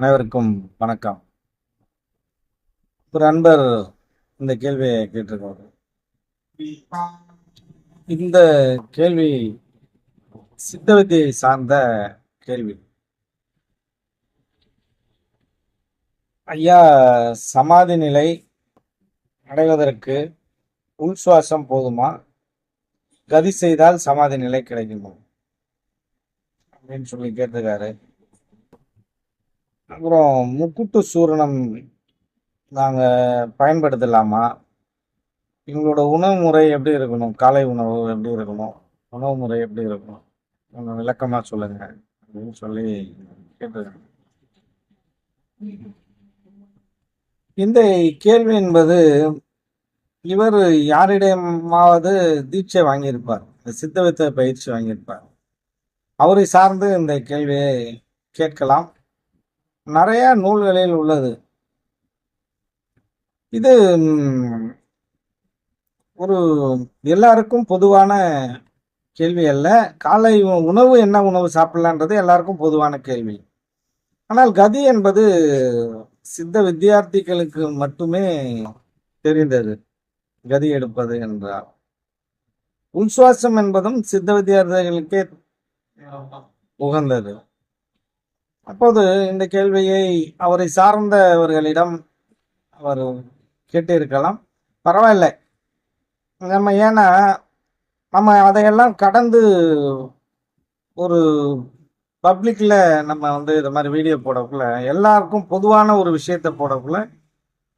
அனைவருக்கும் வணக்கம். ஒரு அன்பர் இந்த கேள்வியை கேட்டிருக்காரு. இந்த கேள்வி சித்த வித்தியை சார்ந்த கேள்வி. ஐயா சமாதி நிலை அடைவதற்கு உள் சுவாசம் போதுமா? கதி செய்தால் சமாதி நிலை கிடைக்குமா? அப்படின்னு சொல்லி கேட்டிருக்காரு. அப்புறம் முக்குட்டு சூரணம் நாங்கள் பயன்படுத்தலாமா? எங்களோட உணவு முறை எப்படி இருக்கணும்? காலை உணவு எப்படி இருக்கணும்? உணவு முறை எப்படி இருக்கணும்? கொஞ்சம் விளக்கமாக சொல்லுங்க. அப்படின்னு சொல்லி கேட்டிருக்கேன். இந்த கேள்வி என்பது இவர் யாரிடமாவது தீட்சை வாங்கியிருப்பார். சித்தவித்த பயிற்சி வாங்கியிருப்பார். அவரை சார்ந்து இந்த கேள்வியை கேட்கலாம். நிறைய நூல்களில் உள்ளது. இது ஒரு எல்லாருக்கும் பொதுவான கேள்வி அல்ல. காலை உணவு என்ன உணவு சாப்பிடலான்றது எல்லாருக்கும் பொதுவான கேள்வி. ஆனால் கதி என்பது சித்த வித்தியார்த்திகளுக்கு மட்டுமே தெரிந்தது. கதி எடுப்பது என்றால். உள்சுவாசம் என்பதும் சித்த வித்தியார்த்திகளுக்கே உகந்தது. அப்போது இந்த கேள்வியை அவரை சார்ந்தவர்களிடம் அவர் கேட்டிருக்கலாம். பரவாயில்ல. நம்ம ஏன்னா நம்ம அதையெல்லாம் கடந்து ஒரு பப்ளிக்கில் நம்ம வந்து இது மாதிரி வீடியோ போடக்குள்ள எல்லாருக்கும் பொதுவான ஒரு விஷயத்தை போடக்குள்ள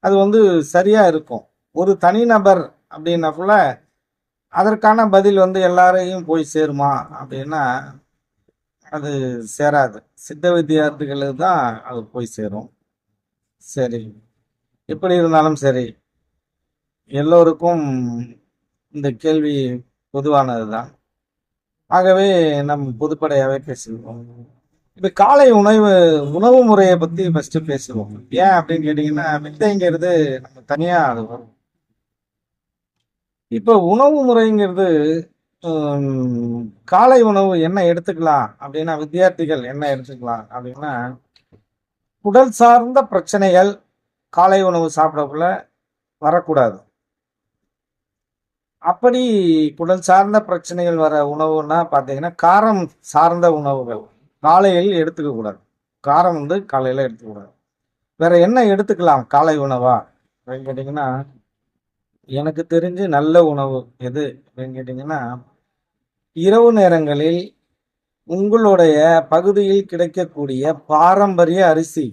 அது வந்து சரியாக இருக்கும். ஒரு தனிநபர் அப்படின்னக்குள்ள அதற்கான பதில் வந்து எல்லாரையும் போய் சேருமா அப்படின்னா அது சேராது. சித்த வித்தியார்த்திகளுக்கு தான் அது போய் சேரும். சரி. எப்படி இருந்தாலும் சரி. எல்லோருக்கும் இந்த கேள்வி பொதுவானது தான். ஆகவே நம் பொதுப்படையாகவே பேசுவோம். இப்போ காலை உணவு உணவு முறையை பற்றி ஃபஸ்ட்டு பேசுவோம். ஏன் அப்படின்னு கேட்டிங்கன்னா வித்தைங்கிறது நம்ம தனியாக அது வரும். இப்போ உணவு முறைங்கிறது காலை உணவு என்ன எடுத்துக்கலாம்? அப்படின்னா வித்தியார்த்திகள் என்ன எடுத்துக்கலாம்? அப்படின்னா உடல் சார்ந்த பிரச்சனைகள் காலை உணவு சாப்பிடக்குள்ள வரக்கூடாது. அப்படி குடல் சார்ந்த பிரச்சனைகள் வர உணவுன்னா பார்த்தீங்கன்னா காரம் சார்ந்த உணவுகள் காலையில் எடுத்துக்க கூடாது. காரம் வந்து காலையில் எடுத்துக்கூடாது வேற என்ன எடுத்துக்கலாம் காலை உணவா? அப்படின்னு கேட்டிங்கன்னா எனக்கு தெரிஞ்சு நல்ல உணவு எது? அப்படின்னு கேட்டிங்கன்னா இரவு நேரங்களில் உங்களுடைய பகுதியில் கிடைக்கக்கூடிய பாரம்பரிய அரிசி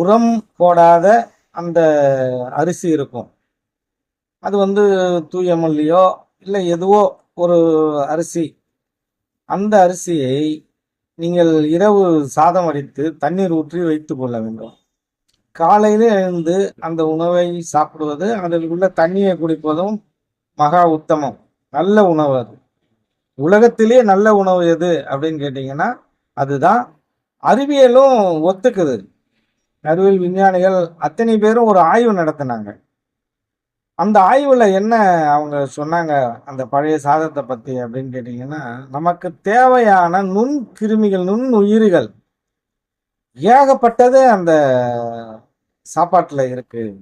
உரம் போடாத அந்த அரிசி இருக்கும். அது வந்து தூய மல்லியோ இல்லை எதுவோ ஒரு அரிசி. அந்த அரிசியை நீங்கள் இரவு சாதம் அடித்து தண்ணீர் ஊற்றி வைத்து கொள்ள வேண்டும். காலையில் எழுந்து அந்த உணவை சாப்பிடுவது அதில் உள்ள தண்ணியை குடிப்பதும் மகா உத்தமம். நல்ல உணவு அது. உலகத்திலே நல்ல உணவு எது அப்படின்னு கேட்டிங்கன்னா அதுதான் அறிவியலும் ஒத்துக்குது. அறிவியல் விஞ்ஞானிகள் அத்தனை பேரும் ஒரு ஆய்வு நடத்தினாங்க. அந்த ஆய்வில் என்ன அவங்க சொன்னாங்க அந்த பழைய சாதத்தை பற்றி அப்படின்னு கேட்டிங்கன்னா நமக்கு தேவையான நுண் கிருமிகள் நுண் உயிரிகள் ஏகப்பட்டது அந்த சாப்பாட்டில் இருக்குது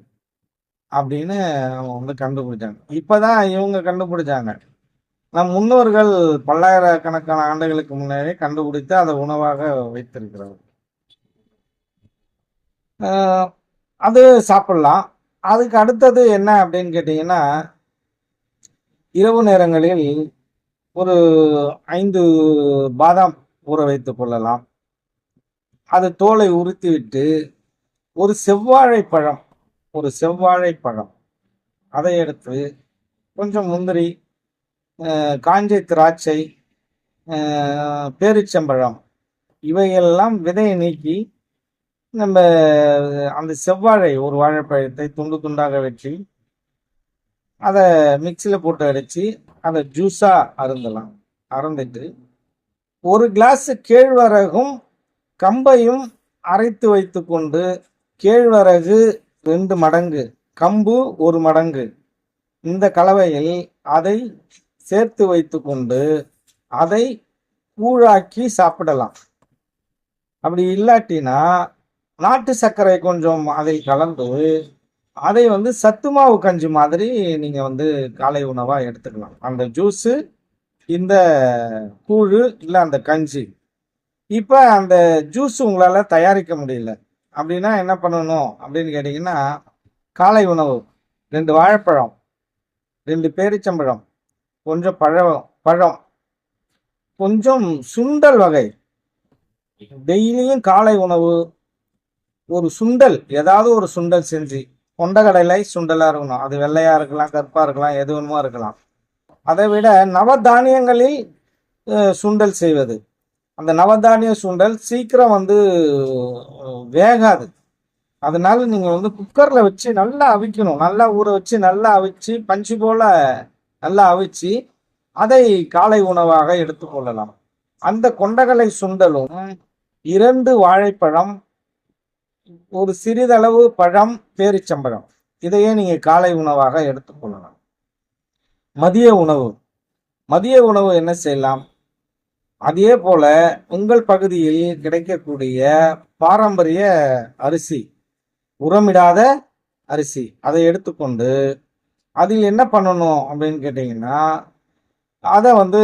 அப்படின்னு அவங்க வந்து கண்டுபிடிச்சாங்க. இப்பதான் இவங்க கண்டுபிடிச்சாங்க. நம் முன்னோர்கள் பல்லாயிரக்கணக்கான ஆண்டுகளுக்கு முன்னாடியே கண்டுபிடித்து அதை உணவாக வைத்திருக்கிறார்கள். அது சாப்பிடலாம். அதுக்கு அடுத்தது என்ன அப்படின்னு கேட்டிங்கன்னா இரவு நேரங்களில் ஒரு ஐந்து பாதாம் ஊற வைத்துக் கொள்ளலாம். அது தோலை உறுத்திவிட்டு ஒரு செவ்வாழை பழம் ஒரு செவ்வாழை பழம். அதை எடுத்து கொஞ்சம் முந்திரி அஹ், காஞ்ச திராட்சை பேரிச்சம்பழம் இவையெல்லாம் விதையை நீக்கி நம்ம அந்த செவ்வாழை ஒரு வாழைப்பழத்தை துண்டு துண்டாக வெட்டி அதை மிக்சியில் போட்டு அடித்து அதை ஜூஸாக அருந்தலாம். அருந்திட்டு ஒரு கிளாஸ் கேழ்வரகும் கம்பையும் அரைத்து வைத்துக்கொண்டு கேழ்வரகு ரெண்டு மடங்கு. கம்பு ஒரு மடங்கு. இந்த கலவையில் அதை சேர்த்து வைத்துக்கொண்டு அதை கூழாக்கி சாப்பிடலாம். அப்படி இல்லாட்டினா நாட்டு சர்க்கரை கொஞ்சம் அதில் கலந்து அதை வந்து சத்து மாவு கஞ்சி மாதிரி நீங்கள் வந்து காலை உணவாக எடுத்துக்கலாம். அந்த ஜூஸு இந்த கூழ் இல்லை அந்த கஞ்சி. இப்போ அந்த ஜூஸ் உங்களால் தயாரிக்க முடியல. அப்படின்னா என்ன பண்ணணும் அப்படின்னு கேட்டிங்கன்னா காலை உணவு ரெண்டு வாழைப்பழம் ரெண்டு பேரிச்சம்பழம் கொஞ்சம் பழம் பழம். கொஞ்சம் சுண்டல் வகை. டெய்லியும் காலை உணவு ஒரு சுண்டல் ஏதாவது ஒரு சுண்டல் செஞ்சு கொண்டக்கடலை சுண்டலாக இருக்கணும். அது வெள்ளையாக இருக்கலாம் கருப்பாக இருக்கலாம் எது வேணுமோ இருக்கலாம். அதை விட நவதானியங்களில் சுண்டல் செய்வது. அந்த நவதானிய சுண்டல் சீக்கிரம் வந்து வேகாது. அதனால நீங்கள் வந்து குக்கரில் வச்சு நல்லா அவிக்கணும். நல்லா ஊற வச்சு நல்லா அவிச்சு பஞ்சு போல் நல்லா அவிச்சு அதை காலை உணவாக எடுத்துக்கொள்ளலாம் அந்த கொண்டகலை சுண்டலும் இரண்டு வாழைப்பழம் ஒரு சிறிதளவு பழம் பேரிச்சம்பழம். இதையே நீங்கள் காலை உணவாக எடுத்துக்கொள்ளலாம் மதிய உணவு. மதிய உணவு என்ன செய்யலாம்? அதே போல உங்கள் பகுதியில் கிடைக்கக்கூடிய பாரம்பரிய அரிசி உரமிடாத அரிசி அதை எடுத்துக்கொண்டு அதில் என்ன பண்ணணும் அப்படின்னு கேட்டிங்கன்னா அதை வந்து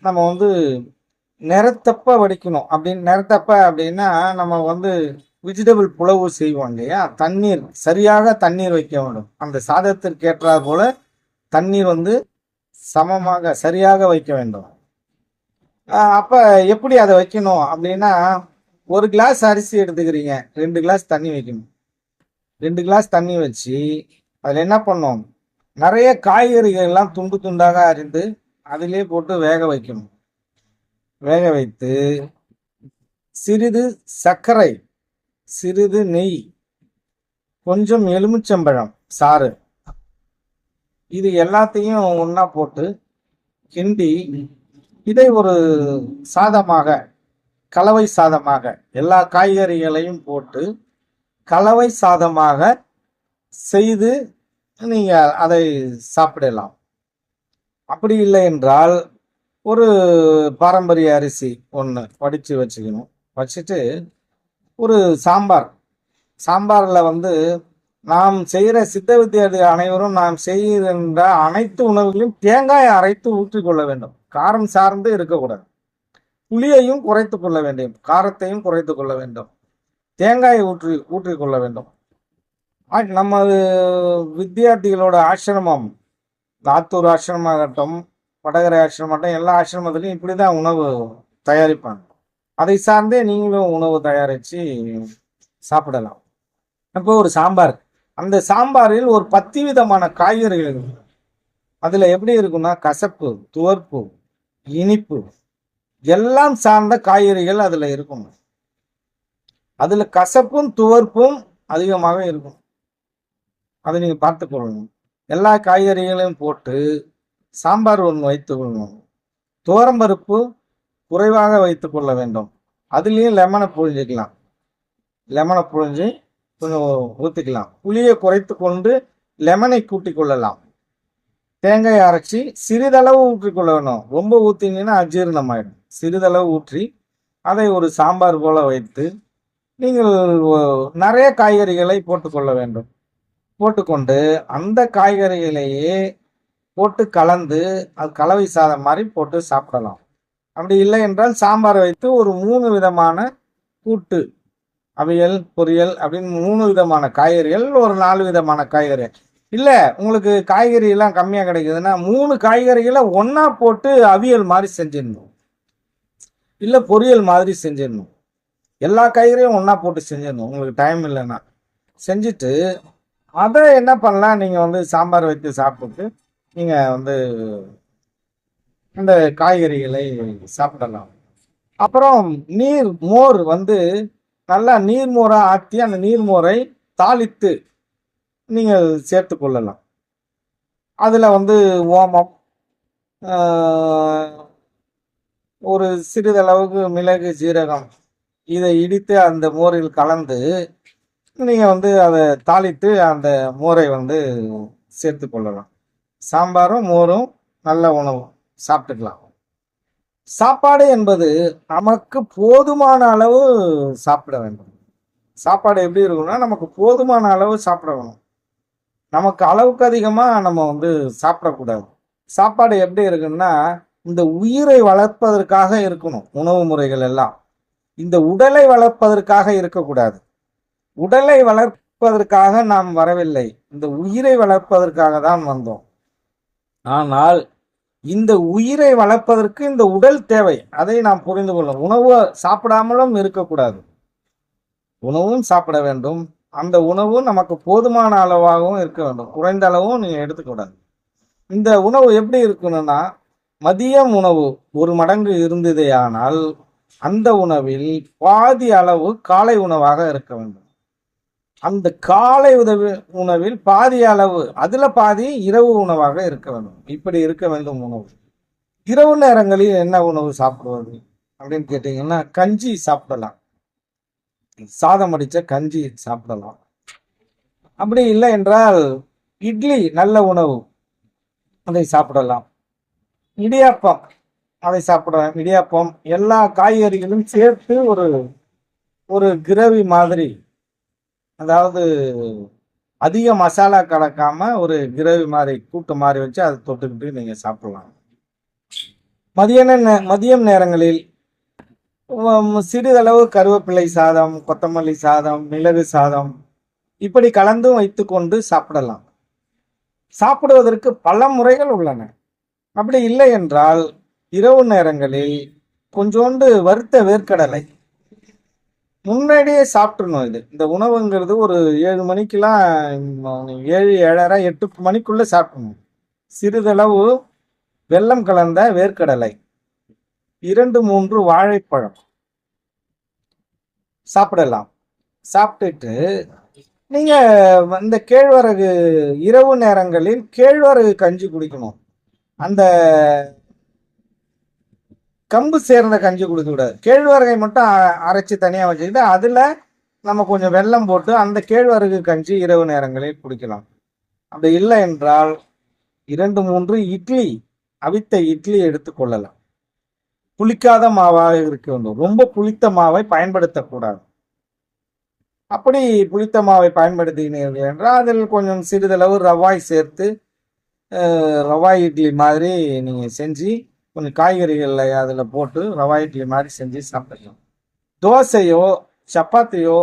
நம்ம வந்து நிறத்தப்ப வடிக்கணும். அப்படின்னு நிறத்தப்ப அப்படின்னா நம்ம வந்து விஜிடபிள் புலவு செய்வோம் இல்லையா? தண்ணீர் சரியாக தண்ணீர் வைக்க வேண்டும். அந்த சாதத்திற்கு ஏற்றாது போல தண்ணீர் வந்து சமமாக சரியாக வைக்க வேண்டும். அப்ப எப்படி அதை வைக்கணும் அப்படின்னா ஒரு கிளாஸ் அரிசி எடுத்துக்கிறீங்க. ரெண்டு கிளாஸ் தண்ணி வைக்கணும். ரெண்டு கிளாஸ் தண்ணி வச்சு அதில் என்ன பண்ணோம் நிறைய காய்கறிகள் எல்லாம் துண்டு துண்டாக அறிந்து அதிலே போட்டு வேக வைக்கணும். வேக வைத்து சிறிது சர்க்கரை சிறிது நெய் கொஞ்சம் எலுமிச்சம்பழம் சாறு இது எல்லாத்தையும் ஒன்றா போட்டு கிண்டி இதை ஒரு சாதமாக கலவை சாதமாக எல்லா காய்கறிகளையும் போட்டு கலவை சாதமாக செய்து நீங்கள் அதை சாப்பிடலாம். அப்படி இல்லை என்றால் ஒரு பாரம்பரிய அரிசி ஒன்று வடித்து வச்சுக்கணும். வச்சுட்டு ஒரு சாம்பார். சாம்பாரில் வந்து நாம் செய்கிற சித்த வித்தியாதி அனைவரும் நாம் செய்கின்ற அனைத்து உணவுகளையும் தேங்காயை அரைத்து ஊற்றிக்கொள்ள வேண்டும். காரம் சார்ந்து இருக்கக்கூடாது. புளியையும் குறைத்து கொள்ள வேண்டும். காரத்தையும் குறைத்து கொள்ள வேண்டும். தேங்காயை ஊற்றி ஊற்றிக்கொள்ள வேண்டும். நமது வித்தியார்த்திகளோட ஆசிரமம் ஆத்தூர் ஆசிரமாகட்டும் வடகரை ஆசிரமாகட்டும் எல்லா ஆசிரமத்திலையும் இப்படி தான் உணவு தயாரிப்பாங்க. அதை சார்ந்தே நீங்களும் உணவு தயாரித்து சாப்பிடலாம். இப்போ ஒரு சாம்பார். அந்த சாம்பாரில் ஒரு பத்து விதமான காய்கறிகள் அதில் எப்படி இருக்கும்னா கசப்பு துவர்ப்பு இனிப்பு. எல்லாம் சார்ந்த காய்கறிகள் அதில் இருக்கும். அதில் கசப்பும் துவர்ப்பும் அதிகமாக இருக்கும். அதை நீங்கள் பார்த்துக்கொள்ளணும் எல்லா காய்கறிகளையும் போட்டு சாம்பார் ஒன்று வைத்து கொள்ளணும். துவரம்பருப்பு குறைவாக வைத்து கொள்ள வேண்டும். அதுலேயும் லெமனை புழிஞ்சிக்கலாம். லெமனை புழிஞ்சு கொஞ்சம் ஊற்றிக்கலாம் புளியை குறைத்து கொண்டு லெமனை கூட்டிக் கொள்ளலாம். தேங்காய் அரைச்சி சிறிதளவு ஊற்றிக்கொள்ள வேணும் ரொம்ப ஊற்றினீங்கன்னா அஜீரணம் ஆயிடும் சிறிதளவு ஊற்றி அதை ஒரு சாம்பார் போல வைத்து நீங்கள் நிறைய காய்கறிகளை போட்டுக்கொள்ள வேண்டும். போட்டுக்கொண்டு அந்த காய்கறிகளையே போட்டு கலந்து அது கலவை சாதம் மாதிரி போட்டு சாப்பிடலாம். அப்படி இல்லை என்றால் சாம்பார் வைத்து ஒரு மூணு விதமான கூட்டு அவியல் பொரியல் அப்படின்னு மூணு விதமான காய்கறிகள் ஒரு நாலு விதமான காய்கறி இல்லை உங்களுக்கு காய்கறி எல்லாம் கிடைக்குதுன்னா மூணு காய்கறிகளை ஒன்றா போட்டு அவியல் மாதிரி செஞ்சிடணும். இல்லை பொரியல் மாதிரி செஞ்சிடணும். எல்லா காய்கறியும் ஒன்றா போட்டு செஞ்சிடணும். உங்களுக்கு டைம் இல்லைன்னா. செஞ்சுட்டு அதை என்ன பண்ணலாம்? நீங்கள் வந்து சாம்பார் வைத்து சாப்பிட்டு நீங்கள் வந்து இந்த காய்கறிகளை சாப்பிடலாம். அப்புறம் நீர் மோர் வந்து நல்லா நீர்மோராக ஆற்றி அந்த நீர்மோரை தாளித்து நீங்கள் சேர்த்து கொள்ளலாம். அதில் வந்து ஓமம் ஒரு சிறிதளவுக்கு மிளகு ஜீரகம் இதை இடித்து அந்த மோரில் கலந்து நீங்கள் வந்து அதை தாளித்து அந்த மோரை வந்து சேர்த்து கொள்ளலாம். சாம்பாரும் மோரும் நல்ல உணவு சாப்பிட்டுக்கலாம். சாப்பாடு என்பது நமக்கு போதுமான அளவு சாப்பிட வேண்டும். சாப்பாடு எப்படி இருக்கும்னா நமக்கு போதுமான அளவு சாப்பிட வேணும் நமக்கு அளவுக்கு அதிகமாக நம்ம வந்து சாப்பிடக்கூடாது. சாப்பாடு எப்படி இருக்குன்னா இந்த உயிரை வளர்ப்பதற்காக இருக்கணும் உணவு முறைகள் எல்லாம். இந்த உடலை வளர்ப்பதற்காக இருக்கக்கூடாது. உடலை வளர்ப்பதற்காக நாம் வரவில்லை இந்த உயிரை வளர்ப்பதற்காக தான் வந்தோம். ஆனால் இந்த உயிரை வளர்ப்பதற்கு இந்த உடல் தேவை அதை நாம் புரிந்து கொள்ளும் உணவு சாப்பிடாமலும் இருக்கக்கூடாது. உணவும் சாப்பிட வேண்டும் அந்த உணவு நமக்கு போதுமான அளவாகவும் இருக்க வேண்டும். குறைந்த அளவும் நீங்கள் எடுத்துக்கூடாது இந்த உணவு எப்படி இருக்கணும்னா மதியம் உணவு ஒரு மடங்கு இருந்ததேயானால் அந்த உணவில் பாதி அளவு காலை உணவாக இருக்க வேண்டும். அந்த காலை உதவி உணவில் பாதி அளவு அதில் பாதி இரவு உணவாக இருக்க வேண்டும். இப்படி இருக்க வேண்டும் உணவு. இரவு நேரங்களில் என்ன உணவு சாப்பிடுவது அப்படின்னு கேட்டிங்கன்னா கஞ்சி சாப்பிடலாம். சாதம் அடிச்ச கஞ்சி சாப்பிடலாம். அப்படி இல்லை என்றால் இட்லி நல்ல உணவு அதை சாப்பிடலாம். இடியாப்பம் அதை சாப்பிடலாம். இடியாப்பம் எல்லா காய்கறிகளும் சேர்த்து ஒரு ஒரு கிரவி மாதிரி அதாவது அதிக மசாலா கலக்காம ஒரு கிரவி மாதிரி கூட்டு மாதிரி வச்சு அதை தொட்டுக்கிட்டு நீங்க சாப்பிடலாம். மதியான நே- மதியம் நேரங்களில் சிறிதளவு கருவேப்பிலை சாதம் கொத்தமல்லி சாதம் மிளகு சாதம். இப்படி கலந்தும் வைத்துக்கொண்டு சாப்பிடலாம். சாப்பிடுவதற்கு பல முறைகள் உள்ளன. அப்படி இல்லை என்றால் இரவு நேரங்களில் கொஞ்சோண்டு வறுத்த வேர்க்கடலை. முன்னாடியே சாப்பிட்றணும் இது. இந்த உணவுங்கிறது ஒரு ஏழு மணிக்கெல்லாம் ஏழு ஏழரை எட்டு மணிக்குள்ளே சாப்பிடணும். சிறிதளவு வெள்ளம் கலந்த வேர்க்கடலை. இரண்டு மூன்று வாழைப்பழம். சாப்பிடலாம். சாப்பிட்டுட்டு நீங்க இந்த கேழ்வரகு இரவு நேரங்களில் கேழ்வரகு கஞ்சி குடிக்கணும். அந்த கம்பு சேர்ந்த கஞ்சி குடிக்க கூடாது. கேழ்வரகை மட்டும் அரைச்சி தனியாக வச்சுக்கிட்டு அதில் நம்ம கொஞ்சம் வெல்லம் போட்டு அந்த கேழ்வரகு கஞ்சி இரவு நேரங்களில் குடிக்கலாம். அப்படி இல்லை என்றால் இரண்டு மூன்று இட்லி அவித்த இட்லி எடுத்துக்கொள்ளலாம் புளிக்காத மாவாக இருக்க வேண்டும். ரொம்ப புளித்த மாவை பயன்படுத்தக்கூடாது. அப்படி புளித்த மாவை பயன்படுத்தினீர்கள் என்றால் அதில் கொஞ்சம் சிறிதளவு ரவாய் சேர்த்து ரவாய் இட்லி மாதிரி நீங்கள் செஞ்சு கொஞ்சம் காய்கறிகளில் அதில் போட்டு ரவாய் இட்லி மாதிரி செஞ்சு சாப்பிடலாம். தோசையோ சப்பாத்தியோ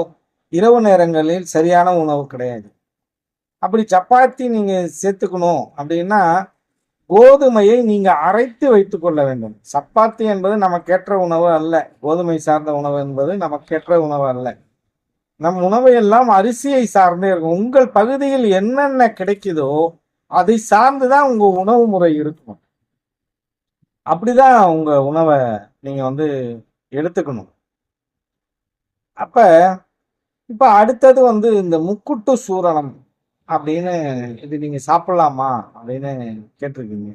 இரவு நேரங்களில் சரியான உணவு கிடையாது. அப்படி சப்பாத்தி நீங்கள் சேர்த்துக்கணும் அப்படின்னா கோதுமையை நீங்க அரைத்து வைத்துக் கொள்ள வேண்டும். சப்பாத்தி என்பது நமக்கேற்ற உணவு அல்ல. கோதுமை சார்ந்த உணவு என்பது நமக்கேற்ற உணவு அல்ல. நம் உணவு எல்லாம் அரிசியை சார்ந்தே இருக்கும். உங்கள் பகுதியில் என்னென்ன கிடைக்குதோ அதை சார்ந்துதான் உங்க உணவு முறை இருக்கும். அப்படிதான் உங்க உணவை நீங்க வந்து எடுத்துக்கணும். அப்ப இப்ப அடுத்தது வந்து இந்த முக்குட்டு சூரணம். அப்படின்னு இது நீங்க சாப்பிடலாமா அப்படின்னு கேட்டிருக்கீங்க.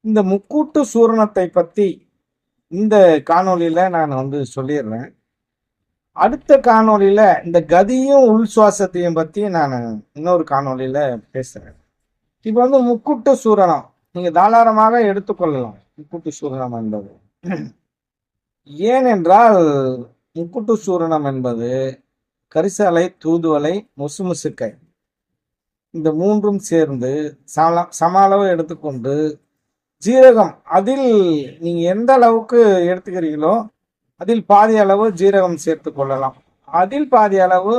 இந்த முக்கூட்டு சூரணத்தை பத்தி இந்த காணொலியில நான் வந்து சொல்லிடுறேன். அடுத்த காணொலியில இந்த கதியும் உள் சுவாசத்தையும் பத்தி நான் இன்னொரு காணொலியில பேசுறேன். இப்போ வந்து முக்கூட்டு சூரணம் நீங்க தாராளமாக எடுத்துக்கொள்ளலாம். முக்கூட்டு சூரணம் என்பது. ஏனென்றால் முக்கூட்டு சூரணம் என்பது கரிசலை தூதுவலை முசுமுசுக்கை இந்த மூன்றும் சேர்ந்து சம சம அளவு எடுத்துக்கொண்டு ஜீரகம் அதில் நீங்கள் எந்த அளவுக்கு எடுத்துக்கிறீங்களோ அதில் பாதி அளவு ஜீரகம் சேர்த்து கொள்ளலாம். அதில் பாதி அளவு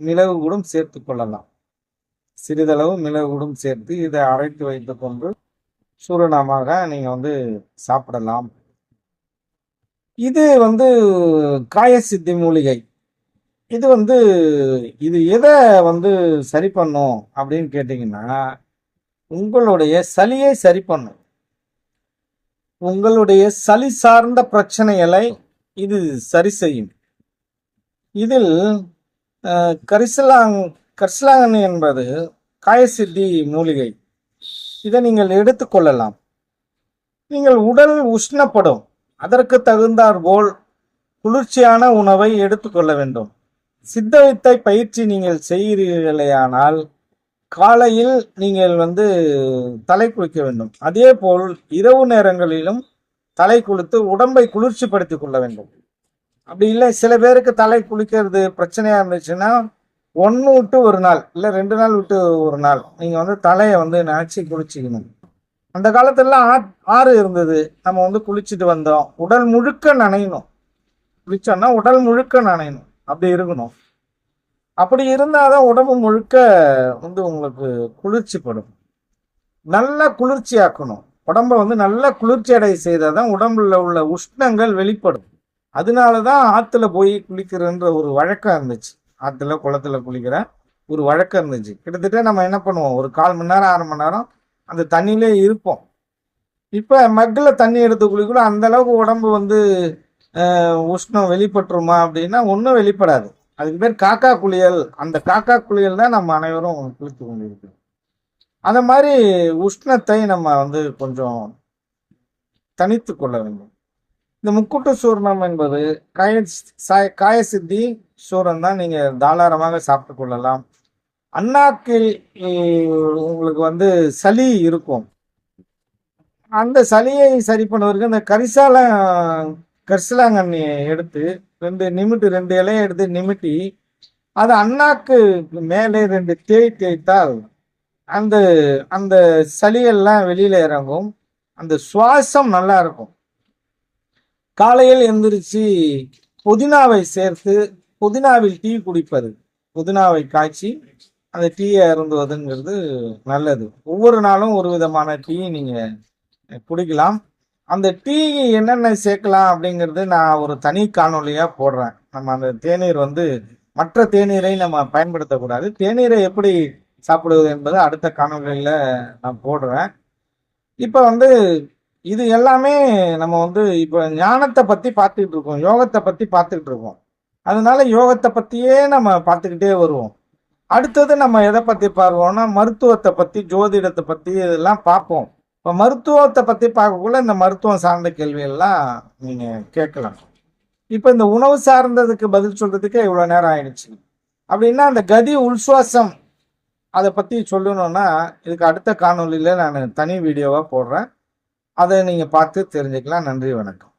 மிளகு கூடும் சேர்த்து கொள்ளலாம். சிறிதளவு மிளகு கூடும் சேர்த்து இதை அரைத்து வைத்துக்கொண்டு சூரணமாக நீங்கள் வந்து சாப்பிடலாம். இது வந்து காயசித்தி மூலிகை. இது வந்து இது எதை வந்து சரி பண்ணும் அப்படின்னு கேட்டிங்கன்னா உங்களுடைய சளியை சரி பண்ணும். உங்களுடைய சளி சார்ந்த பிரச்சனைகளை இது சரி செய்யும். இதில் கரிசலாங் கரிசலாங்கண்ணி என்பது காயசித்தி மூலிகை. இதை நீங்கள் எடுத்துக்கொள்ளலாம் நீங்கள் உடல் உஷ்ணப்படும். அதற்கு தகுந்தாற்போல் குளிர்ச்சியான உணவை எடுத்துக்கொள்ள வேண்டும். சித்த வித்தை பயிற்சி நீங்கள் செய்கிறீர்களேயானால் காலையில் நீங்கள் வந்து தலை குளிக்க வேண்டும். அதே போல் இரவு நேரங்களிலும் தலை குளித்து உடம்பை குளிர்ச்சிப்படுத்தி கொள்ள வேண்டும். அப்படி இல்லை சில பேருக்கு தலை குளிக்கிறது பிரச்சனையாக இருந்துச்சுன்னா ஒன்று விட்டு ஒரு நாள் இல்லை ரெண்டு நாள் விட்டு ஒரு நாள் நீங்கள் வந்து தலையை வந்து நினச்சி குளிச்சிக்கணும். அந்த காலத்துலலாம் ஆ ஆறு இருந்தது. நம்ம வந்து குளிச்சுட்டு வந்தோம். உடல் முழுக்க நனையணும். குளிச்சோன்னா உடல் முழுக்க நனையணும். அப்படி இருக்கணும். அப்படி இருந்தாதான் உடம்பு முழுக்க வந்து உங்களுக்கு குளிர்ச்சிப்படும். நல்லா குளிர்ச்சி ஆக்கணும் உடம்ப வந்து நல்லா குளிர்ச்சி அடைய செய்தாதான் உடம்புல உள்ள உஷ்ணங்கள் வெளிப்படும். அதனால தான் ஆற்றுல போய் குளிக்கிறன்ற ஒரு வழக்கம் இருந்துச்சு. ஆற்றுல குளத்துல குளிக்கிற ஒரு வழக்கம் இருந்துச்சு. கிட்டத்தட்ட நம்ம என்ன பண்ணுவோம்? ஒரு கால் மணி நேரம் அரை மணி நேரம் அந்த தண்ணியிலே இருப்போம். இப்போ மக்கில் தண்ணி எடுத்து குளிக்கணும். அந்த அளவுக்கு உடம்பு வந்து உஷ்ணம் வெளிப்பட்டுருமா அப்படின்னா ஒன்றும் வெளிப்படாது. அதுக்கு பேர் காக்கா குளியல். அந்த காக்கா குளியல் தான் நம்ம அனைவரும் குளித்து கொண்டிருக்கிறோம். அந்த மாதிரி உஷ்ணத்தை நம்ம வந்து கொஞ்சம் தனித்து கொள்ள வேண்டும். இந்த முக்குட்டு சூர்ணம் என்பது காய சாய- காயசித்தி சூரம் தான் நீங்கள் தாராளமாக சாப்பிட்டு கொள்ளலாம். அண்ணாக்கில் உங்களுக்கு வந்து சளி இருக்கும். அந்த சளியை சரி பண்ணுவதற்கு இந்த கரிசால கரிசலாங்கண்ணியை எடுத்து ரெண்டு நிமிட்டு ரெண்டு இலையை எடுத்து நிமிட்டி அது அண்ணாக்கு மேலே ரெண்டு தேய் தேய்த்தால் அந்த அந்த சளியெல்லாம் வெளியில் இறங்கும். அந்த சுவாசம் நல்லா இருக்கும். காலையில் எந்திரிச்சு புதினாவை சேர்த்து புதினாவில் டீ குடிப்பது. புதினாவை காய்ச்சி அந்த டீயை அருந்துவதுங்கிறது நல்லது. ஒவ்வொரு நாளும் ஒரு விதமான டீ நீங்கள் குடிக்கலாம். அந்த டீ என்னென்ன சேர்க்கலாம் அப்படிங்கிறது நான் ஒரு தனி காணொலியாக போடுறேன். நம்ம அந்த தேநீர் வந்து மற்ற தேநீரை நம்ம பயன்படுத்தக்கூடாது. தேநீரை எப்படி சாப்பிடுவது என்பது அடுத்த காணொலிகளில் நான் போடுறேன். இப்போ வந்து இது எல்லாமே நம்ம வந்து இப்போ ஞானத்தை பற்றி பார்த்துக்கிட்டு இருக்கோம். யோகத்தை பற்றி பார்த்துக்கிட்டு இருக்கோம். அதனால யோகத்தை பற்றியே நம்ம பார்த்துக்கிட்டே வருவோம். அடுத்தது நம்ம எதை பற்றி பார்ப்போம்னா மருத்துவத்தை பற்றி ஜோதிடத்தை பற்றி இதெல்லாம் பார்ப்போம். இப்போ மருத்துவத்தை பற்றி பார்க்கக்குள்ள இந்த மருத்துவம் சார்ந்த கேள்வியெல்லாம் நீங்கள் கேட்கலாம். இப்போ இந்த உணவு சார்ந்ததுக்கு பதில் சொல்கிறதுக்கே இவ்வளோ நேரம் ஆயிடுச்சு. அப்படின்னா அந்த கதி உள்சுவாசம் அதை பற்றி சொல்லணும்னா இதுக்கு அடுத்த காணொலியில் நான் தனி வீடியோவாக போடுறேன். அதை நீங்கள் பார்த்து தெரிஞ்சுக்கலாம். நன்றி வணக்கம்.